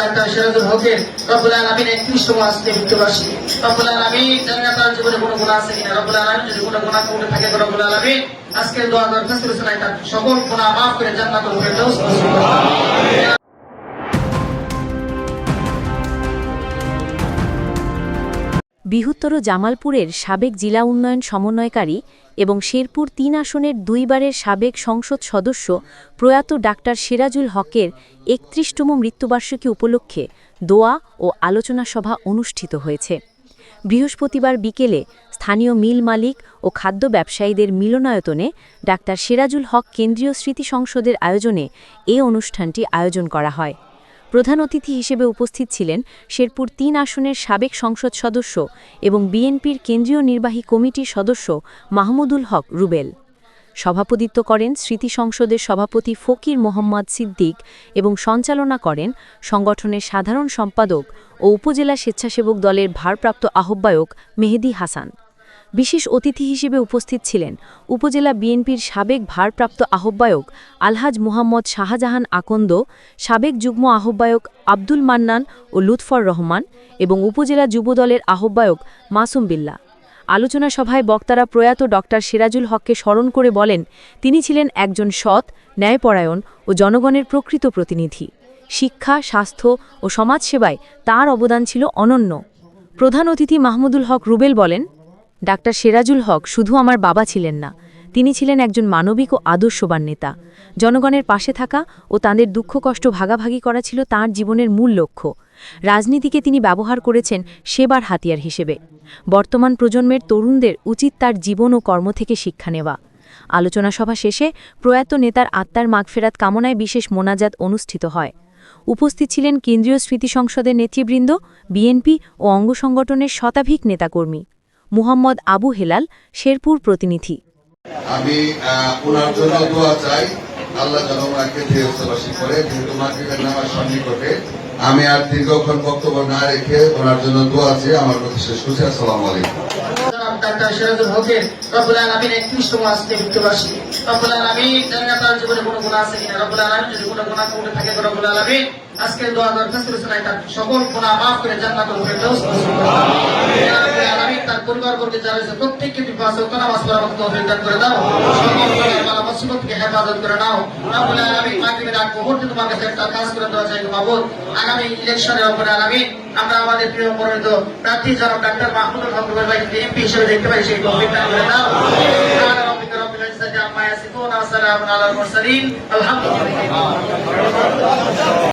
Doctor Sirajul হকের রব্বুল আলামিন একত্রিশতম আজকে মৃত্যুবার্ষিকী রব্বুল আলামিন জানি না তার জীবনে কোনো গুণা আছে কিনা। রব্বুল আলামিন যদি কোনো গুণা করে থাকে রব্বুল আলামিন আজকে দোয়া দরখাস্ত তার সকল গুণা মাফ করে জান্নাত ফেরদাউস বৃহত্তর জামালপুরের সাবেক জেলা উন্নয়ন সমন্বয়কারী এবং শেরপুর তিন আসনের দুইবারের সাবেক সংসদ সদস্য প্রয়াত ডাক্তার সিরাজুল হকের একত্রিশতম মৃত্যুবার্ষিকী উপলক্ষে দোয়া ও আলোচনা সভা অনুষ্ঠিত হয়েছে। বৃহস্পতিবার বিকেলে স্থানীয় মিল মালিক ও খাদ্য ব্যবসায়ীদের মিলনায়তনে ডাক্তার সিরাজুল হক কেন্দ্রীয় স্মৃতি সংসদের আয়োজনে এ অনুষ্ঠানটি আয়োজন করা হয়। প্রধান অতিথি হিসেবে উপস্থিত ছিলেন শেরপুর তিন আসনের সাবেক সংসদ সদস্য এবং বিএনপির কেন্দ্রীয় নির্বাহী কমিটির সদস্য মাহমুদুল হক রুবেল। সভাপতিত্ব করেন স্মৃতি সংসদের সভাপতি ফকির মোহাম্মদ সিদ্দিক এবং সঞ্চালনা করেন সংগঠনের সাধারণ সম্পাদক ও উপজেলা স্বেচ্ছাসেবক দলের ভারপ্রাপ্ত আহ্বায়ক মেহেদি হাসান। বিশেষ অতিথি হিসেবে উপস্থিত ছিলেন উপজেলা বিএনপির সাবেক ভারপ্রাপ্ত আহ্বায়ক আলহাজ মুহাম্মদ শাহজাহান আকন্দ, সাবেক যুগ্ম আহ্বায়ক আব্দুল মান্নান ও লুৎফর রহমান এবং উপজেলা যুবদলের আহ্বায়ক মাসুম বিল্লা। আলোচনা সভায় বক্তারা প্রয়াত ডক্টর সিরাজুল হককে স্মরণ করে বলেন, তিনি ছিলেন একজন সৎ, ন্যায়পরায়ণ ও জনগণের প্রকৃত প্রতিনিধি। শিক্ষা, স্বাস্থ্য ও সমাজসেবায় তার অবদান ছিল অনন্য। প্রধান অতিথি মাহমুদুল হক রুবেল বলেন ডাক্তার সিরাজুল হক শুধু আমার বাবা ছিলেন না, তিনি ছিলেন একজন মানবিক ও আদর্শবান নেতা। জনগণের পাশে থাকা ও তাদের দুঃখ কষ্ট ভাগাভাগি করা ছিল তাঁর জীবনের মূল লক্ষ্য। রাজনীতিকে তিনি ব্যবহার করেছেন সেবার হাতিয়ার হিসেবে। বর্তমান প্রজন্মের তরুণদের উচিত তার জীবন ও কর্ম থেকে শিক্ষা নেওয়া। আলোচনা সভা শেষে প্রয়াত নেতার আত্মার মাগফেরাত কামনায় বিশেষ মোনাজাত অনুষ্ঠিত হয়। উপস্থিত ছিলেন কেন্দ্রীয় স্মৃতি সংসদের নেতৃবৃন্দ, বিএনপি ও অঙ্গ সংগঠনের শতাধিক নেতাকর্মী। মুহাম্মদ আবু হেলাল শেরপুর প্রতিনিধি। আমি ওনার জন্য দোয়া চাই। আল্লাহ যেন ওনাকে ধীরস্থবাসী করে যেহেতু মাগরিবের নামাজ সন্নিকটে। আমি আর দীর্ঘক্ষণ বক্তব্য না রেখে ওনার জন্য দোয়া চেয়ে আমার কথা শেষ করছি। আসসালামু আলাইকুম। ডাক্তার সিরাজুল হকের। রব্বুল আলামিন একত্রিশতম আজকে মৃত্যুবার্ষিকী। রব্বুল আলামিন জীবনে কোনো গুণা আছে কিনা? রব্বুল আলামিন যদি কোনো গুণা করে থাকে রব্বুল আলামিন আজকে দোয়া দরখাস্ত করেছেন তার সকল গুণা মাফ করে জান্নাতুল ফেরদাউস নসিব করুন। ইয়া রাব্বুল আলামিন তার যারা রয়েছে, প্রত্যেককে পাঁচ নামাজ করে দাও। সকল প্রকার বালা মুসিবত থেকে হেফাজত করে নাও। রব্বুল আলামিন তোমার কাছে একটা কাজ করে দেওয়া চাই আগামী ইলেকশনে রব্বুল আলামিন আমরা আমাদের প্রিয় মনোনীত প্রার্থী ডাক্তার মাহমুদুল হক ভাইকে এমপি হিসেবে দেখতে পাই, সেই তৌফিক দান করে দাও। রাব্বিকা রাব্বিল ইজ্জাতি আম্মা ইয়াসিফুন ওয়া